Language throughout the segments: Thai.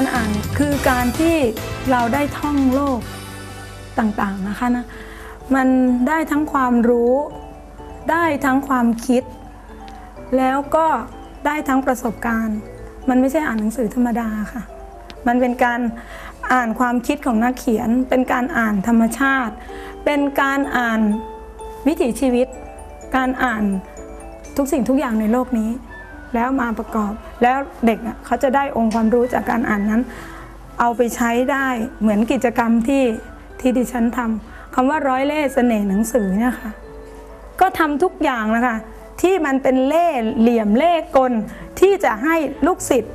การอ่านคือการที่เราได้ท่องโลกต่างๆนะคะนะมันได้ทั้งความรู้ ได้ทั้งความคิด แล้วก็ได้ทั้งประสบการณ์ มันไม่ใช่อ่านหนังสือธรรมดาค่ะ มันเป็นการอ่านความคิดของนักเขียน เป็นการอ่านธรรมชาติ เป็นการอ่านวิถีชีวิต การอ่านทุกสิ่งทุกอย่างในโลกนี้ แล้วมาประกอบ แล้วเด็กเขาจะได้องค์ความรู้จากการอ่านนั้น เอาไปใช้ได้เหมือนกิจกรรมที่ที่ดิฉันทำคำว่าร้อยเล่ห์เสน่ห์หนังสือเนี่ยค่ะก็ทำทุกอย่างนะคะที่มันเป็นเล่เหลี่ยมเล่กลที่จะให้ลูกศิษย์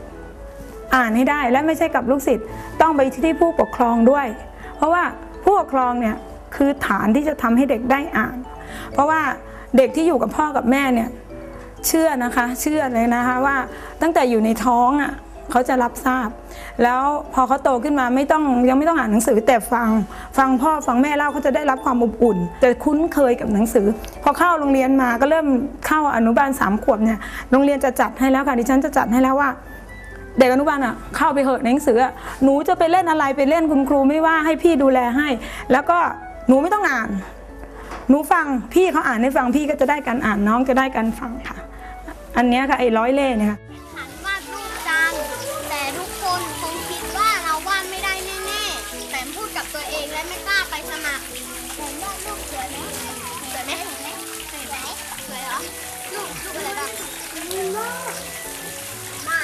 อ่านให้ได้และไม่ใช่กับลูกศิษย์ต้องไปที่ผู้ปกครองด้วย เพราะว่าผู้ปกครองเนี่ยคือฐานที่จะทำให้เด็กได้อ่าน เพราะว่าเด็กที่อยู่กับพ่อกับแม่เนี่ย เชื่อนะคะ เชื่อเลยนะคะว่าตั้งแต่อยู่ในท้องอะเขาจะรับทราบ แล้วพอเขาโตขึ้นมาไม่ต้องยังไม่ต้องอ่านหนังสือแต่ฟังฟังพ่อฟังแม่เล่าเขาจะได้รับความอบอุ่น จะคุ้นเคยกับหนังสือ พอเข้าโรงเรียนมาก็เริ่มเข้าอนุบาลสามขวบเนี่ยโรงเรียนจะจัดให้แล้วค่ะดิฉันจะจัดให้แล้วว่า เด็กอนุบาลอะเข้าไปเหอะในหนังสือหนูจะไปเล่นอะไรไปเล่นคุณครูไม่ว่าให้พี่ดูแลให้ แล้วก็หนูไม่ต้องอ่าน หนูฟังพี่เขาอ่านให้ฟังพี่ก็จะได้การอ่านน้องจะได้การฟังค่ะ อันเนี้ยค่ะไอ้ร้อยเล่ห์เนี่ยค่ะขันวาดรูปจังแต่ทุกคนคงคิดว่าเราวาดไม่ได้แน่ๆแต่พูดกับตัวเองและไม่กล้าไปสมัครผมวาดรูปสวยไหมสวยไหมสวยไหมสวยไหมสวยเหรอรูปรูปอะไรบ้างหมา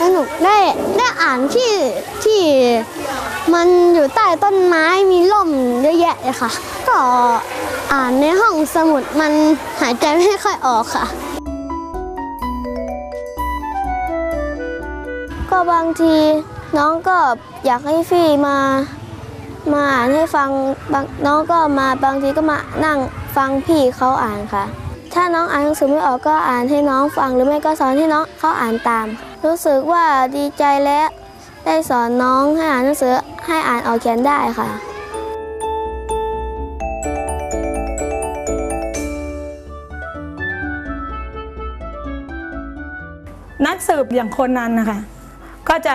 สนุกได้ได้อ่านที่ที่มันอยู่ใต้ต้นไม้มีร่มเยอะแยะเลยค่ะ ก็ อ่านในห้องสมุดมันหายใจไม่ค่อยออกค่ะ ก็บางทีน้องก็อยากให้ฟี่มามาอ่านให้ฟังบางน้องก็มาบางทีก็มานั่งฟังพี่เขาอ่านค่ะ ถ้าน้องอ่านหนังสือไม่ออกก็อ่านให้น้องฟังหรือไม่ก็สอนให้น้องเขาอ่านตาม รู้สึกว่าดีใจและได้สอนน้องให้อ่านหนังสือให้อ่านออกเขียนได้ค่ะ กสืบอย่างคนนั้นนะคะก็จะ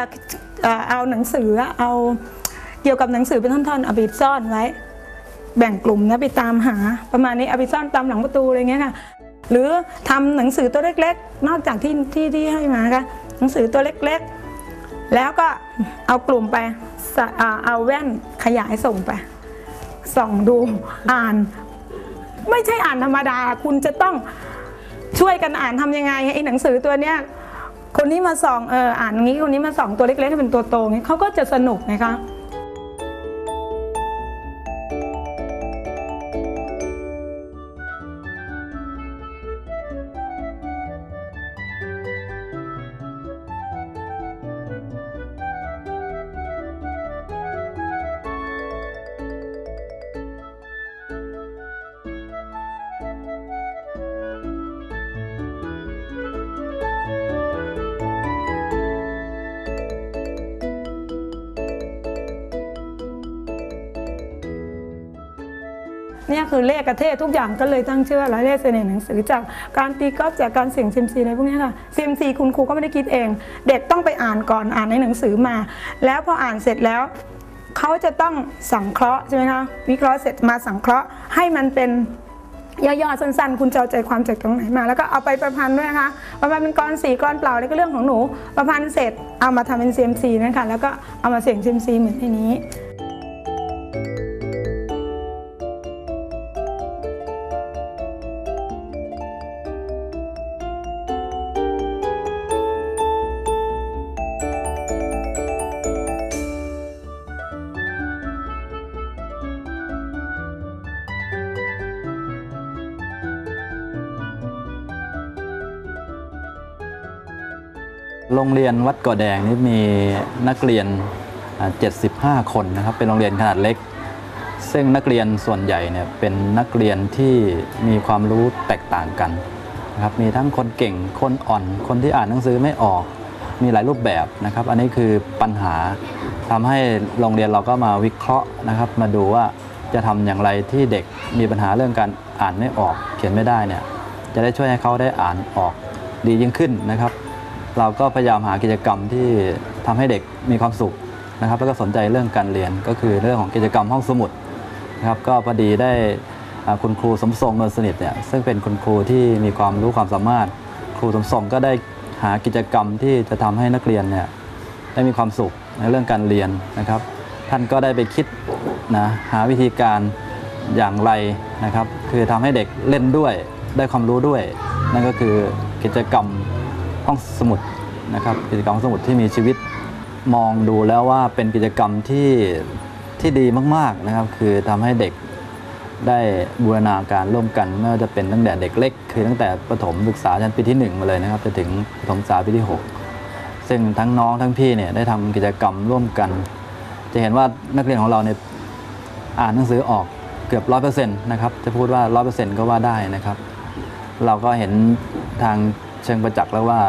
เอาหนังสือเอาเกี่ยวกับหนังสือเป็นท่อนๆเอาไปซ่อนไว้ แบ่งกลุ่มนะไปตามหาประมาณนี้เอาไปซ่อนตามหลังประตูอะไรเงี้ยค่ะ หรือทำหนังสือตัวเล็กๆ นอกจากที่ที่ที่ให้มานะคะหนังสือตัวเล็กๆ แล้วก็เอากลุ่มไปเอาแว่นขยายส่งไปส่องดูอ่าน ไม่ใช่อ่านธรรมดา คุณจะต้องช่วยกันอ่านทำยังไงให้ไอ้หนังสือตัวเนี้ย คนนี้มาส่องเอออ่านอย่างนี้คนนี้มาส่องตัวเล็กๆให้เป็นตัวโตงี้เขาก็จะสนุกนะคะ เนี่ยคือเลขกระเทศทุกอย่างก็เลยตั้งชื่อว่าร้อยเลขเสน่ห์หนังสือจากการตีกอล์ฟจากการเสี่ยงเซยมซีอะไรพวกนี้ค่ะเซยมซีคุณครูก็ไม่ได้คิดเอง เด็กต้องไปอ่านก่อนอ่านในหนังสือมา แล้วพออ่านเสร็จแล้วเขาจะต้องสังเคราะห์ใช่ไหมคะวิเคราะห์เสร็จมาสังเคราะห์ให้มันเป็นย่อๆสั้นๆ คุณจะเอาใจความจากตรงไหนมา แล้วก็เอาไปประพันธ์ด้วยนะคะประพันธ์เป็นกรสีกรเปล่าแล้วก็เรื่องของหนู ประพันธ์เสร็จเอามาทำเป็นเซยมซีนะคะแล้วก็เอามาเสี่ยงเซยมซีเหมือนในนี้ โรงเรียนวัดเกาะแดงนี่มีนักเรียน 75 คนนะครับ เป็นโรงเรียนขนาดเล็ก ซึ่งนักเรียนส่วนใหญ่เนี่ยเป็นนักเรียนที่มีความรู้แตกต่างกันนะครับมีทั้งคนเก่งคนอ่อน คนที่อ่านหนังสือไม่ออกมีหลายรูปแบบนะครับ อันนี้คือปัญหาทำให้โรงเรียนเราก็มาวิเคราะห์นะครับ มาดูว่าจะทำอย่างไรที่เด็กมีปัญหาเรื่องการอ่านไม่ออก เขียนไม่ได้เนี่ยจะได้ช่วยให้เขาได้อ่านออกดียิ่งขึ้นนะครับ เราก็พยายามหากิจกรรมที่ทำให้เด็กมีความสุขนะครับ แล้วก็สนใจเรื่องการเรียนก็คือเรื่องของกิจกรรมห้องสมุดนะครับ ก็พอดีได้คุณครูสมทรงเนินสนิทเนี่ยซึ่งเป็นคุณครูที่มีความรู้ความสามารถ ครูสมทรงก็ได้หากิจกรรมที่จะทำให้นักเรียนเนี่ยได้มีความสุขในเรื่องการเรียนนะครับ ท่านก็ได้ไปคิดนะหาวิธีการอย่างไรนะครับ คือทำให้เด็กเล่นด้วยได้ความรู้ด้วย นั่นก็คือกิจกรรม ห้องสมุดนะครับกิจกรรมห้องสมุดที่มีชีวิตมองดูแล้วว่าเป็นกิจกรรมที่ที่ดีมากๆนะครับ คือทำให้เด็กได้บูรณาการร่วมกันไม่ว่าจะเป็นตั้งแต่เด็กเล็ก คือตั้งแต่ประถมศึกษาชั้นปีที่ 1 มาเลยนะครับจนถึงประถมศึกษาปีที่ 6 ซึ่งทั้งน้องทั้งพี่เนี่ยได้ทำกิจกรรมร่วมกัน จะเห็นว่านักเรียนของเราเนี่ยอ่านหนังสือออกเกือบร้อยเปอร์เซ็นต์นะครับจะพูดว่าร้อยเปอร์เซ็นต์ก็ว่าได้นะครับ เราก็เห็นทาง เชิงประจักษ์แล้วว่า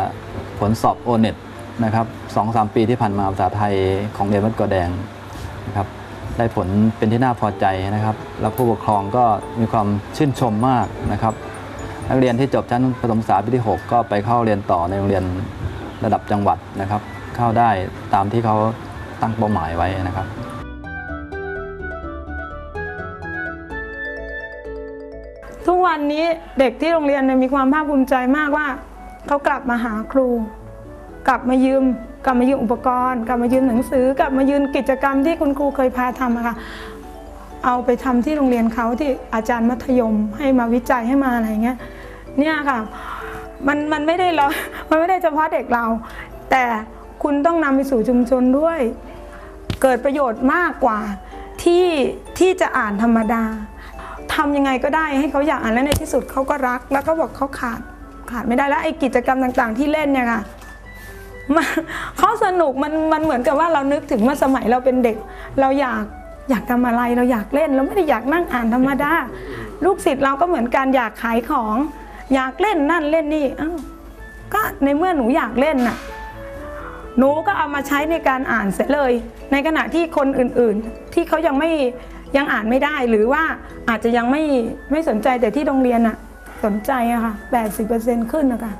ผลสอบโอเน็ตนะครับสองสามปีที่ผ่านมาภาษาไทยของเรียนวัดกอแดงนะครับได้ผลเป็นที่น่าพอใจนะครับ แล้วผู้ปกครองก็มีความชื่นชมมากนะครับ นักเรียนที่จบชั้นประถมศึกษาปีที่ 6 ก็ไปเข้าเรียนต่อในโรงเรียนระดับจังหวัดนะครับ เข้าได้ตามที่เขาตั้งเป้าหมายไว้นะครับทุกวันนี้เด็กที่โรงเรียนมีความภาคภูมิใจมากว่า เขากลับมาหาครู กลับมายืม กลับมายืมอุปกรณ์ กลับมายืมหนังสือ กลับมายืมกิจกรรมที่คุณครูเคยพาทำอะค่ะเอาไปทำที่โรงเรียนเขาที่อาจารย์มัธยมให้มาวิจัยให้มาอะไรเงี้ยเนี่ยค่ะมันมันไม่ได้เรามันไม่ได้เฉพาะเด็กเรา แต่คุณต้องนำไปสู่ชุมชนด้วย เกิดประโยชน์มากกว่าที่ที่จะอ่านธรรมดาทำยังไงก็ได้ให้เขาอยากอ่านและในที่สุดเขาก็รัก แล้วก็บอกเขาขาด ขาดไม่ได้แล้วไอ้กิจกรรมต่างๆ ที่เล่นเนี่ยค่ะมันเขาสนุกมันมันเหมือนกับว่าเรานึกถึงเมื่อสมัยเราเป็นเด็ก เราอยากอยากทำอะไรเราอยากเล่นเราไม่ได้อยากนั่งอ่านธรรมดาลูกศิษย์เราก็เหมือนกันอยากขายของ อยากเล่นนั่นเล่นนี่อ้าวก็ในเมื่อหนูอยากเล่นน่ะหนูก็เอามาใช้ในการอ่านเสร็จเลย ในขณะที่คนอื่นๆ ที่เขายังไม่ยังอ่านไม่ได้หรือว่าอาจจะยังไม่ไม่สนใจแต่ที่โรงเรียนอะ สนใจอะค่ะ80%ขึ้นนะคะ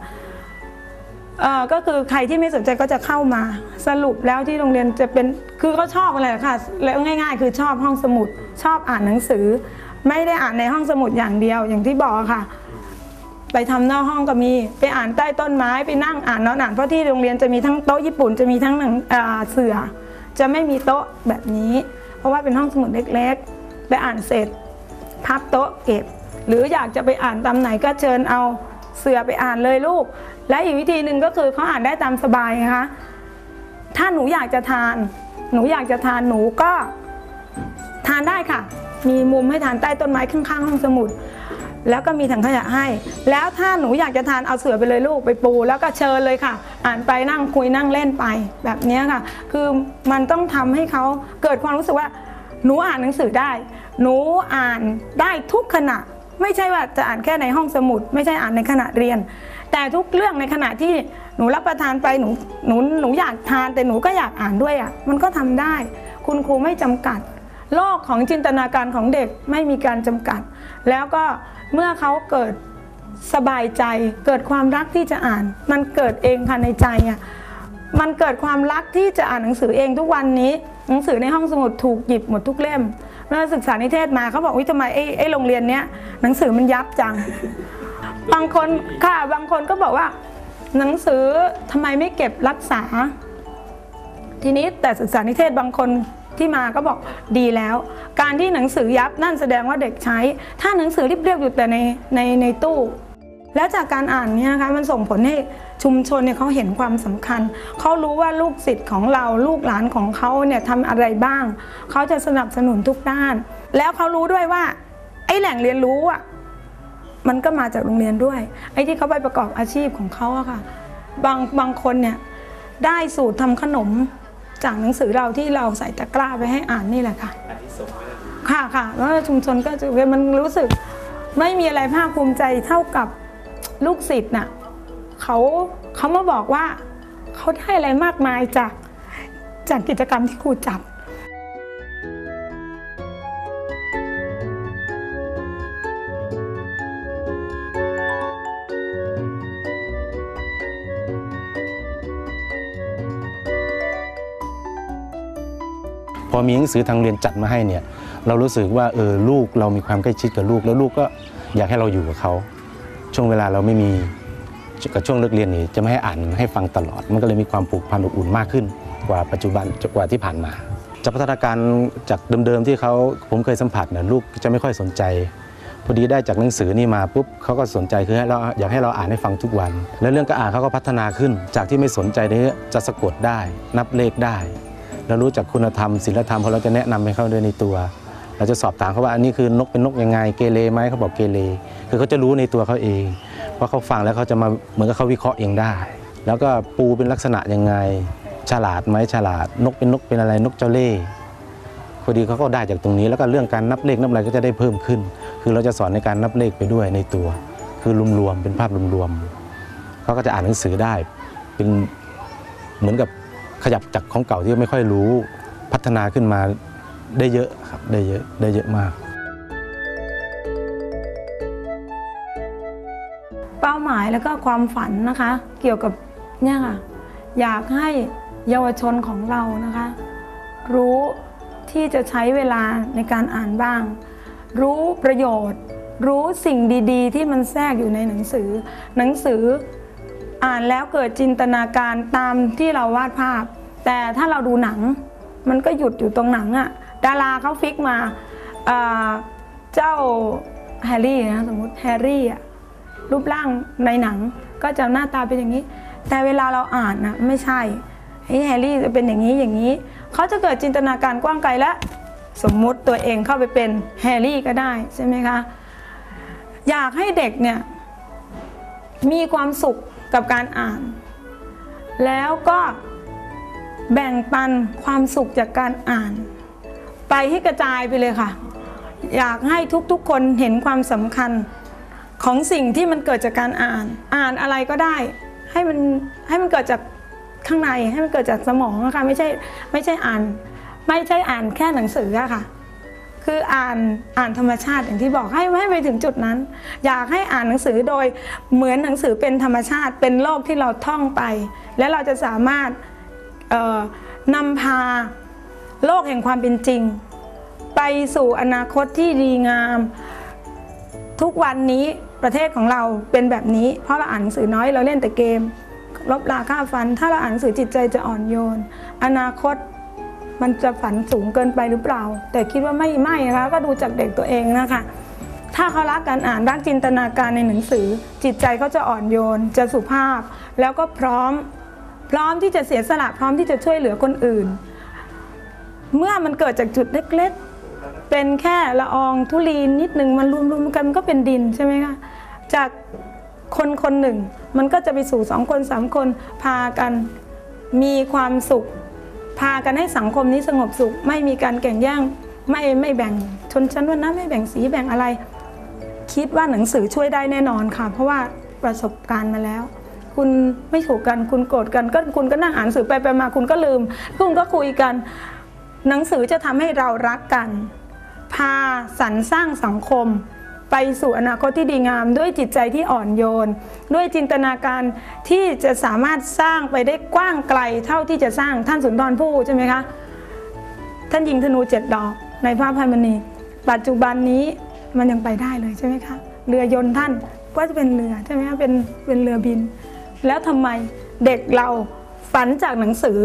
เอ่อก็คือใครที่ไม่สนใจก็จะเข้ามา สรุปแล้วที่โรงเรียนจะเป็นคือก็ชอบอะไรค่ะแล้วง่าย ๆ คือชอบห้องสมุด ชอบอ่านหนังสือ ไม่ได้อ่านในห้องสมุดอย่างเดียวอย่างที่บอกค่ะ ไปทำนอกห้องก็มี ไปอ่านใต้ต้นไม้ไปนั่งอ่านนอนอ่านเพราะที่โรงเรียนจะมีทั้งโต๊ะญี่ปุ่นจะมีทั้งหนังเสือจะไม่มีโต๊ะแบบนี้ เพราะว่าเป็นห้องสมุดเล็กๆไปอ่านเสร็จพับโต๊ะเก็บ หรืออยากจะไปอ่านตามไหนก็เชิญเอาเสือไปอ่านเลยลูก และอีกวิธีหนึ่งก็คือเขาอ่านได้ตามสบายนะคะถ้าหนูอยากจะทาน หนูอยากจะทานหนูก็ทานได้ค่ะ มีมุมให้ทานใต้ต้นไม้ข้างๆห้องสมุด แล้วก็มีถังขยะให้ แล้วถ้าหนูอยากจะทานเอาเสือไปเลยลูกไปปู แล้วก็เชิญเลยค่ะ อ่านไปนั่งคุยนั่งเล่นไปแบบนี้ค่ะ คือมันต้องทำให้เขาเกิดความรู้สึกว่า หนูอ่านหนังสือได้ หนูอ่านได้ทุกขณะ ไม่ใช่ว่าจะอ่านแค่ในห้องสมุด ไม่ใช่อ่านในขณะเรียน แต่ทุกเรื่องในขณะที่หนูรับประทานไปหนูหนูหนูอยากทานแต่หนูก็อยากอ่านด้วยอะมันก็ทำได้ คุณครูไม่จำกัด โลกของจินตนาการของเด็กไม่มีการจำกัด แล้วก็เมื่อเขาเกิดสบายใจเกิดความรักที่จะอ่าน มันเกิดเองค่ะในใจอะมันเกิดความรักที่จะอ่านหนังสือเองทุกวันนี้ หนังสือในห้องสมุดถูกหยิบหมดทุกเล่ม เมื่อศึกษานิเทศมาเขาบอกวิทำไมไอ้ไอ้โรงเรียนเนี้ยหนังสือมันยับจัง บางคนค่ะบางคนก็บอกว่า หนังสือทำไมไม่เก็บรักษา ทีนี้แต่ศึกษานิเทศบางคนที่มาก็บอกดีแล้ว การที่หนังสือยับนั่นแสดงว่าเด็กใช้ ถ้าหนังสือเรียบๆอยู่แต่ในในในตู้ แล้วจากการอ่านเนี่ยนะคะมันส่งผลให้ชุมชนเนี่ยเขาเห็นความสำคัญ เขารู้ว่าลูกศิษย์ของเราลูกหลานของเขาเนี่ยทำอะไรบ้าง เขาจะสนับสนุนทุกด้าน แล้วเขารู้ด้วยว่า ไอ้แหล่งเรียนรู้อะมันก็มาจากโรงเรียนด้วย ไอ้ที่เขาไปประกอบอาชีพของเขาอะค่ะ บางบางคนเนี่ยได้สูตรทำขนมจากหนังสือเราที่เราใส่ตะกร้าไปให้อ่านนี่แหละค่ะค่ะค่ะแล้วชุมชนก็จะมันรู้สึกไม่มีอะไรภาคภูมิใจเท่ากับ ลูกศิษย์น่ะเขาเขามาบอกว่าเขาได้อะไรมากมายจากจากกิจกรรมที่ครูจัดพอมีหนังสือทางเรียนจัดมาให้เนี่ยเรารู้สึกว่าเออลูกเรามีความใกล้ชิดกับลูก แล้วลูกก็อยากให้เราอยู่กับเขา ช่วงเวลาเราไม่มีกับช่วงเลิกเรียนนี่จะไม่ให้อ่านให้ฟังตลอด มันก็เลยมีความผูกพันอบอุ่นมากขึ้น กว่าปัจจุบันกว่าที่ผ่านมาจากพัฒนาการจากเดิมๆที่เขาผมเคยสัมผัสเนี่ยลูกจะไม่ค่อยสนใจพอดีได้จากหนังสือนี่มาปุ๊บเขาก็สนใจคือให้เราอยากให้เราอ่านให้ฟังทุกวัน แล้วเรื่องการอ่านเขาก็พัฒนาขึ้น จากที่ไม่สนใจนี้จะสะกดได้ นับเลขได้ แล้วรู้จักคุณธรรมศีลธรรมพอเราจะแนะนำให้เขาด้วยในตัว เราจะสอบถามเขาว่าอันนี้คือนกเป็นนกยังไงเกเรไหมเขาบอกเกเรคือเขาจะรู้ในตัวเขาเองเพราเขาฟังแล้วเขาจะมาเหมือนกับเขาวิเคราะห์เองได้ แล้วก็ปูเป็นลักษณะยังไง ฉลาดไหมฉลาด นกเป็นนกเป็นอะไรนกเจ้าเล่ห์พอดีเขาก็ได้จากตรงนี้ แล้วก็เรื่องการนับเลขนับอะไรก็จะได้เพิ่มขึ้น คือเราจะสอนในการนับเลขไปด้วยในตัว คือรวมๆเป็นภาพรวมๆเขาก็จะอ่านหนังสือได้ เป็นเหมือนกับขยับจากของเก่าที่ไม่ค่อยรู้พัฒนาขึ้นมา ได้เยอะครับได้เยอะได้เยอะมาก เป้าหมายแล้วก็ความฝันนะคะ เกี่ยวกับเนี่ยค่ะอยากให้เยาวชนของเรานะคะ รู้ที่จะใช้เวลาในการอ่านบ้าง รู้ประโยชน์ รู้สิ่งดีๆ ที่มันแทรกอยู่ในหนังสือ หนังสืออ่านแล้วเกิดจินตนาการตามที่เราวาดภาพ แต่ถ้าเราดูหนัง มันก็หยุดอยู่ตรงหนังอะ ดาราเขาฟิกมาเจ้าแฮร์รี่นะสมมติแฮร์รี่อะรูปร่างในหนังก็จะหน้าตาเป็นอย่างนี้ แต่เวลาเราอ่านนะไม่ใช่ไอ้แฮร์รี่จะเป็นอย่างนี้อย่างนี้เขาจะเกิดจินตนาการกว้างไกลและสมมุติตัวเองเข้าไปเป็นแฮร์รี่ก็ได้ใช่ไหมคะอยากให้เด็กเนี่ยมีความสุขกับการอ่าน แล้วก็แบ่งปันความสุขจากการอ่าน ไปให้กระจายไปเลยค่ะ อยากให้ทุกๆคนเห็นความสำคัญของสิ่งที่มันเกิดจากการอ่าน อ่านอะไรก็ได้ ให้มันให้มันเกิดจากข้างในให้มันเกิดจากสมองนะคะไม่ใช่ไม่ใช่อ่าน ไม่ใช่อ่านแค่หนังสืออะค่ะ คืออ่านอ่านธรรมชาติอย่างที่บอกให้ให้ไปถึงจุดนั้น อยากให้อ่านหนังสือโดยเหมือนหนังสือเป็นธรรมชาติ เป็นโลกที่เราท่องไป และเราจะสามารถนำพา โลกแห่งความเป็นจริง ไปสู่อนาคตที่ดีงาม ทุกวันนี้ประเทศของเราเป็นแบบนี้ เพราะเราอ่านหนังสือน้อยเราเล่นแต่เกมลบราค่าฟัน ถ้าเราอ่านหนังสือจิตใจจะอ่อนโยน อนาคตมันจะฝันสูงเกินไปหรือเปล่า แต่คิดว่าไม่ไม่นะคะก็ดูจากเด็กตัวเองนะคะถ้าเขารักการอ่านรักจินตนาการในหนังสือ จิตใจเขาจะอ่อนโยน จะสุภาพ แล้วก็พร้อม พร้อมที่จะเสียสละพร้อมที่จะช่วยเหลือคนอื่น เมื่อมันเกิดจากจุดเล็กๆ เป็นแค่ละอองธุลีนิดหนึ่งมันรวมๆกันมันก็เป็นดินใช่ไหมคะจากคนคนหนึ่ง มันก็จะไปสู่สองคนสามคนพากันมีความสุข พากันให้สังคมนี้สงบสุข ไม่มีการแข่งแย่งไม่ไม่แบ่งชนชั้นวรรณะไม่แบ่งสีแบ่งอะไร คิดว่าหนังสือช่วยได้แน่นอนค่ะ เพราะว่าประสบการณ์มาแล้ว คุณไม่ถูกกันคุณโกรธกันก็คุณก็นั่งอ่านหนังสือไปไปมาคุณก็ลืม คุณก็คุยกัน หนังสือจะทำให้เรารักกัน พาสรรสร้างสังคม ไปสู่อนาคตที่ดีงาม ด้วยจิตใจที่อ่อนโยน ด้วยจินตนาการที่จะสามารถสร้างไปได้กว้างไกลเท่าที่จะสร้างท่านสุนทรภู่ใช่ไหมคะ ท่านยิงธนูเจ็ดดอกในพระอภัยมณีปัจจุบันนี้มันยังไปได้เลยใช่ไหมคะเรือยนต์ท่านก็จะเป็นเรือใช่ไหมคะเป็นเป็นเรือบิน แล้วทำไมเด็กเราฝันจากหนังสือ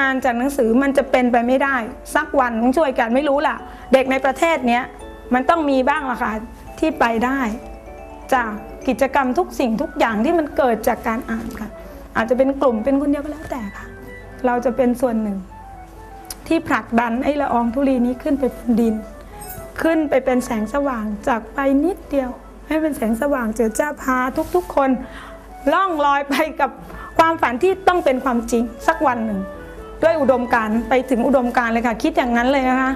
อ่านจากหนังสือมันจะเป็นไปไม่ได้ สักวันต้องช่วยกันไม่รู้ล่ะ เด็กในประเทศเนี้ยมันต้องมีบ้างละค่ะที่ไปได้ จากกิจกรรมทุกสิ่งทุกอย่างที่มันเกิดจากการอ่านค่ะ อาจจะเป็นกลุ่มเป็นคนเดียวก็แล้วแต่ค่ะ เราจะเป็นส่วนหนึ่ง ที่ผลักดันไอ้ละอองธุลีนี้ขึ้นไปเป็นดิน ขึ้นไปเป็นแสงสว่างจากไปนิดเดียว ให้เป็นแสงสว่างเจอจ้าพาทุกๆคนล่องลอยไปกับความฝันที่ต้องเป็นความจริงสักวันหนึ่ง ด้วยอุดมการณ์ไปถึงอุดมการณ์เลยค่ะ คิดอย่างนั้นเลยนะคะ